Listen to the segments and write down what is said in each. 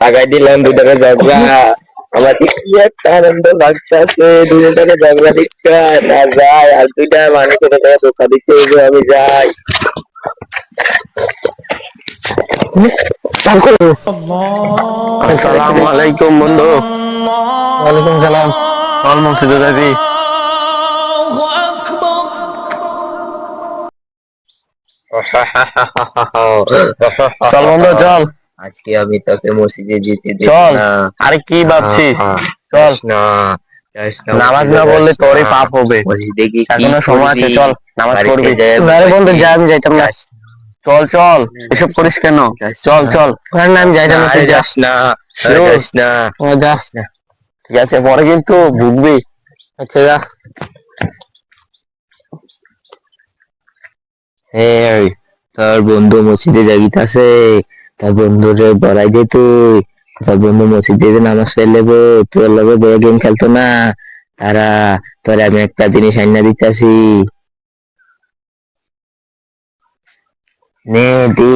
লাগাই দিলাম দুটারে ঝগড়া আমাকে কি একটা আনন্দ লাগতেছে দুটারে ঝগড়া দিচ্ছে না যাই আর দুইটা মানুষের টাকা ধোকা দিচ্ছে এই যে আমি যাই আসসালামু আলাইকুম বন্ধু ওয়ালাইকুম সালাম চল মসজিদে যাবি চল বন্ধু চল আজকে আমি তোকে মসজিদে যেতে দেব চল। না। আরে কি ভাবছিস? চল। না নামাজ না বললে যাস তোরই পাপ হবে। মসজিদে কি এখনও সময় আছে চল নামাজ পড়বি। আরে বন্ধু যা আমি যাইতাম না। যাস চল চল এসব করিস কেন? চল না। চল। না আমি যাইতাম না আরে তুই যা। যাস না Sure. যাস না। ঠিক আছে পরে কিন্তু ভুগবি আচ্ছা যা। এই তোর বন্ধু মসজিদে যাইতাছে। তোর বন্ধুরে বড়াই দে তুই। তোর বন্ধু মসজিদে যে নামাজ ফেলে তোর লগে বয়ে গেম খেলতো না। তারা তোর আমি একটা জিনিস আইনা দিতাছি। নে দি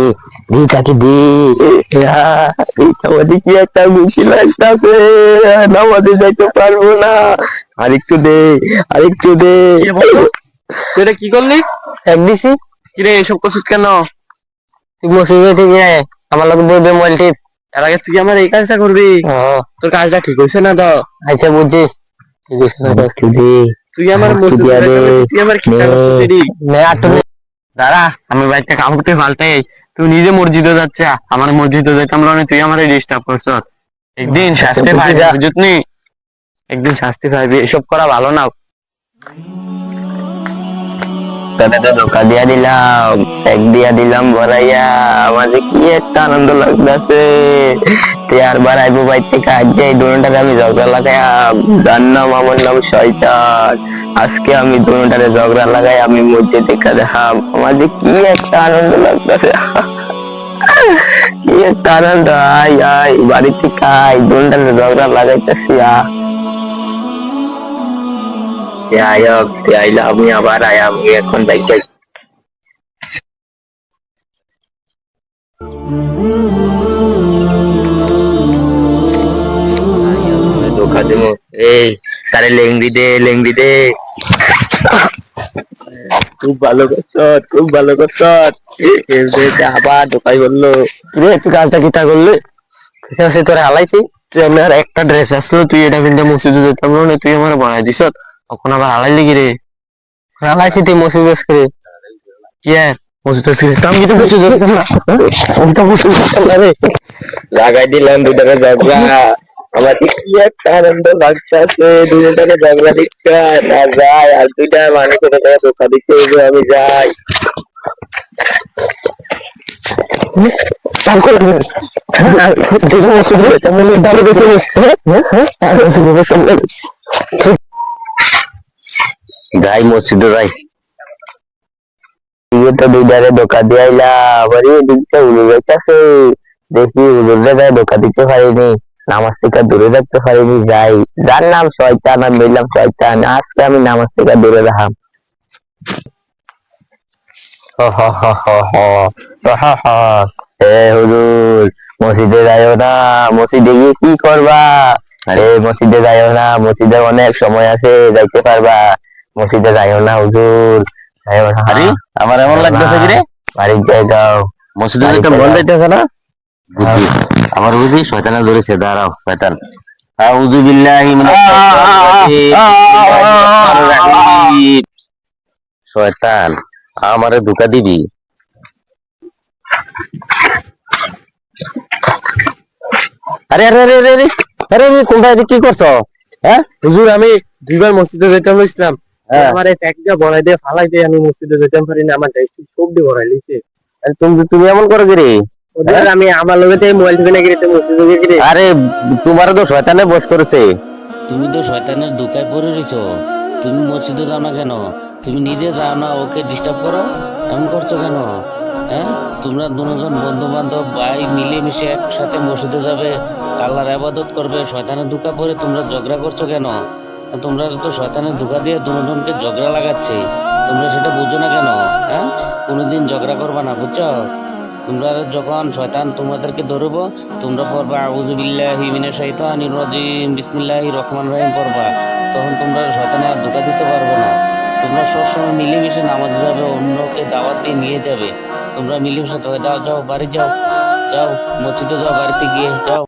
দি তাকে দি। আমাদের কি একটা খুশি লাগতাছে নামাজে যাইতে পারব না। আরেকটু দে আরেকটু দে। তুই কি করলি? এক দিছি। কিরে এসব করছিস কেন? তুই মসজিদে থেকে আয় আমার লগে বলবে মোবাইল টিপ। এর আগে তুই আমার এই কাজটা করবি। তোর কাজটা ঠিক হইছে না তো? আচ্ছা বুঝছি। ঠিক হইছে না তুই আমার। যাইতে তুই আমার কি দাঁড়া আমি বাড়িতে কামড়তে ফালটাই তুই নিজে মসজিদে যাচ্ছে। আমার মসজিদে যাইতাম না তুই আমার ডিস্টার্ব করছ। একদিন শাস্তি বুঝি পাইবি যা। বুঝত একদিন শাস্তি পাইবি এসব করা ভালো না। তোকে ধোকা দিয়া দিলাম এক দিয়া দিলাম ভরাইয়া আমাদের কি একটা আনন্দ লাগতেছে। আর বাইর থেকে আজ যাই দুটারে আমি ঝগড়া লাগাইয়া যার নাম, আমার নাম শয়তান। আজকে আমি দুটারে ঝগড়া লাগাই, আমি মধ্যে দেখা দেখাম। আমাদের কি একটা আনন্দ লাগতেছে। কি একটা আনন্দ। আয় আয় বাড়ি থেকে আয় দুটারে ঝগড়া লাগাইতেছি, আ। আয়ক তে আমি আবার আয়, আমি এখন বাইকে ধোকা এই, তারে লেংড়ি দে লেংড়ি দে। খুব ভালো করছ খুব ভালো করছ আবার ধোকাই বলল। তুই কাজটা কিটা করলি? হালাইছি। তুই আমার একটা ড্রেস আসলো তুই এটা কিন্তু মসজিদে যেতাম না তুই আমার বানাই দিছ তখন আবার আলাই লেগে রে আলাই সিটি মেসেজ আসছে কে মেসেজ আসছে আমি কিন্তু কিছু জোরে না ওটা বুঝতে না রে লাগাই দিলাম দুটাকে ঝগড়া আমার কি একটা আনন্দ লাগছে দুটাকে ঝগড়া দিচ্ছে না যাই আর দুইটা মানে করে কথা ধোকা হবে আমি যাই। তারপর দেখে বসে তাহলে দেখে বসে হ্যাঁ হ্যাঁ মসজিদে যাই। তো ধোকা দিয়ে আবার এদিকে উড়ে দেখি উড়ে যায় ধোকা দিতে পারিনি, নামাজ থেকে দূরে পারিনি, যাই। যার নাম শয়তান, আমি বললাম শয়তান, আজকে আমি নামাজ থেকে দূরে রাখাম মসজিদে যাইও না, মসজিদে গিয়ে কি করবা? আরে মসজিদে যাইও না, মসজিদে অনেক সময় আছে, যাইতে পারবা। মসজিদে যাইও না হুজুর। যাইও না। আরে, আমার এমন লাগতেছে কি রে? বাড়ির যাই যাও। মসজিদে যেতাম বল যাইতেছে না? বুঝি আমার বুঝি শয়তানা ধরেছে দাঁড়াও শয়তান। আউযু বিল্লাহি মিনাশ শাইতানির রাজিম। শয়তান আমারে ধোকা দিবি। আরে আরে আরে আরে আরে তোমরা কি করছ? হ্যাঁ? হুজুর আমি দুইবার মসজিদে যেতাম ইসলাম হ্যাঁ। আমার এই বড়াই দিয়ে ফালাই দিয়ে আমি মসজিদে যেতাম পারি না আমার ড্রেসটি সব দিয়ে বড়াই লিছে তুমি তুমি এমন করো কি রে? আমি আমার লগে তো মোবাইল টিপে মসজিদে গিয়ে কি রে আরে তোমার তো শয়তানে বস করেছে। তুমি তো শয়তানের দুকায় পড়ে রয়েছো। তুমি মসজিদে যাও না কেন? তুমি নিজে যাও না ওকে ডিস্টার্ব করো? এমন করছ কেন? হ্যাঁ? তোমরা দুজন বন্ধু বান্ধব ভাই মিলেমিশে একসাথে মসজিদে যাবে আল্লাহর আবাদত করবে শয়তানের দুকা পরে তোমরা ঝগড়া করছ কেন? তোমরা তো শয়তানের দুকা দিয়ে দুজনকে ঝগড়া লাগাচ্ছে তোমরা সেটা বুঝো না কেন? হ্যাঁ? কোনোদিন ঝগড়া করবা না, বুঝছ? তোমরা যখন শয়তান তোমাদেরকে ধরবো, তোমরা পড়বা আউযুবিল্লাহি মিনাশ শাইতানির রাজিম রহমানির রহিম পড়বা। তখন তোমরা শয়তানে আর ধোকা দিতে পারবে না। তোমরা সবসময় মিলেমিশে নামাজ যাবে, অন্যকে দাওয়াত দিয়ে নিয়ে যাবে। তোমরা মিলেমিশে তবে দাও যাও, বাড়ি যাও যাও, মসজিদে যাও, বাড়িতে গিয়ে যাও।